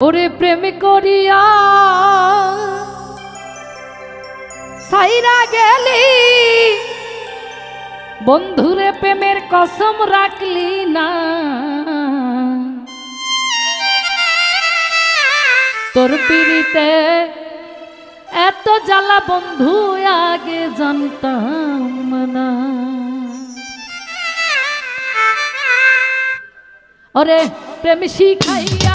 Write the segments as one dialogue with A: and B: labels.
A: ওরে প্রেম করিয়া গেলি, বন্ধুরে প্রেমের কসম রাখলি না। তোর পিড়িতে এত জ্বালা বন্ধু আগে জানতাম না। ওরে প্রেম শিখাইয়া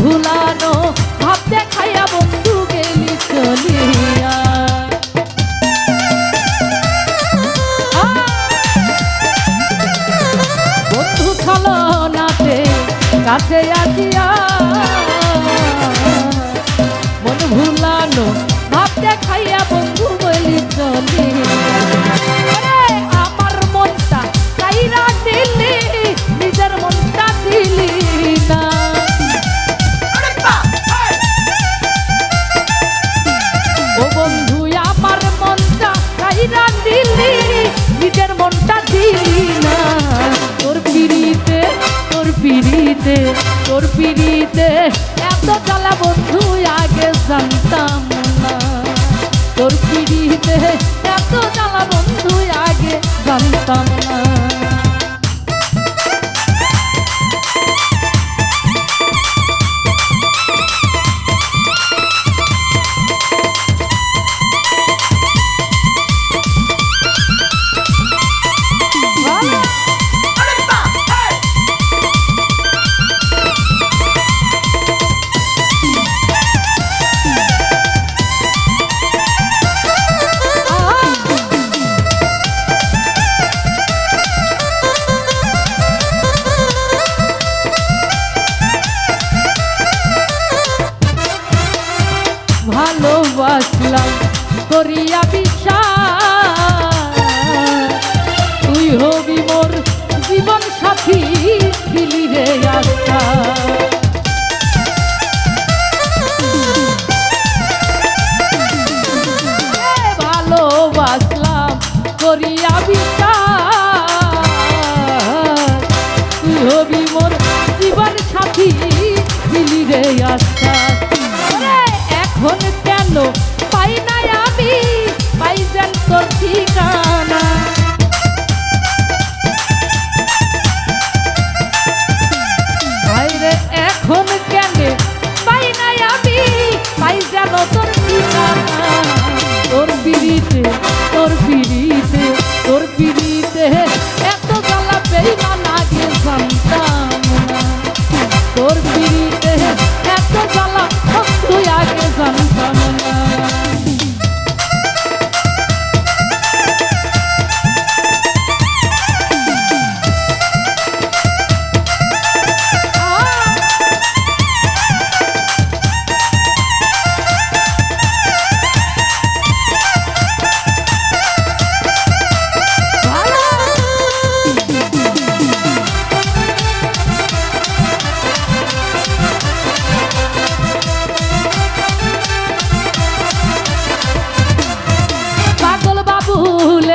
A: ভুলানো, ভাব দেখাইয়া বন্ধু গেলি চলিয়া! বন্ধু চলো নাতে কাছে আসিয়া। মন ভুলানো, ভাব দেখাইয়া বন্ধু বলি চলিয়া। পিড়িতে তোর পিড়িতে এত জ্বালা বন্ধু, আগে জানতাম না। তোর পিড়িতে এত জ্বালা বন্ধু, আগে জানতাম না। করিয়া বিশ্বাস। তুই হবি মোর জীবন সাথী দিলি রে আশা ভালোবাসলাম করিয়া বিশ্বাস। তুই হবি মোর জীবন সাথী দিলি রে আশা এখন কেন তোর ঠিকানা। যেন তোর ঠিকানা। তোর পিড়িতে তোর পিড়িতে তোর পিড়িতে এত জ্বালা বেইমান আগে জানতাম না। তোর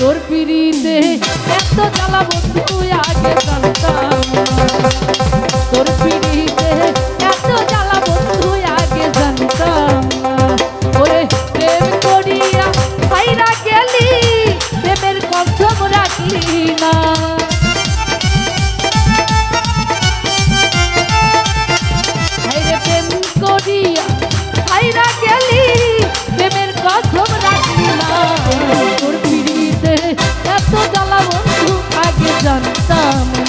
A: তার পিড়িতে এত জ্বালা বন্ধু আগে জানতাম সামনে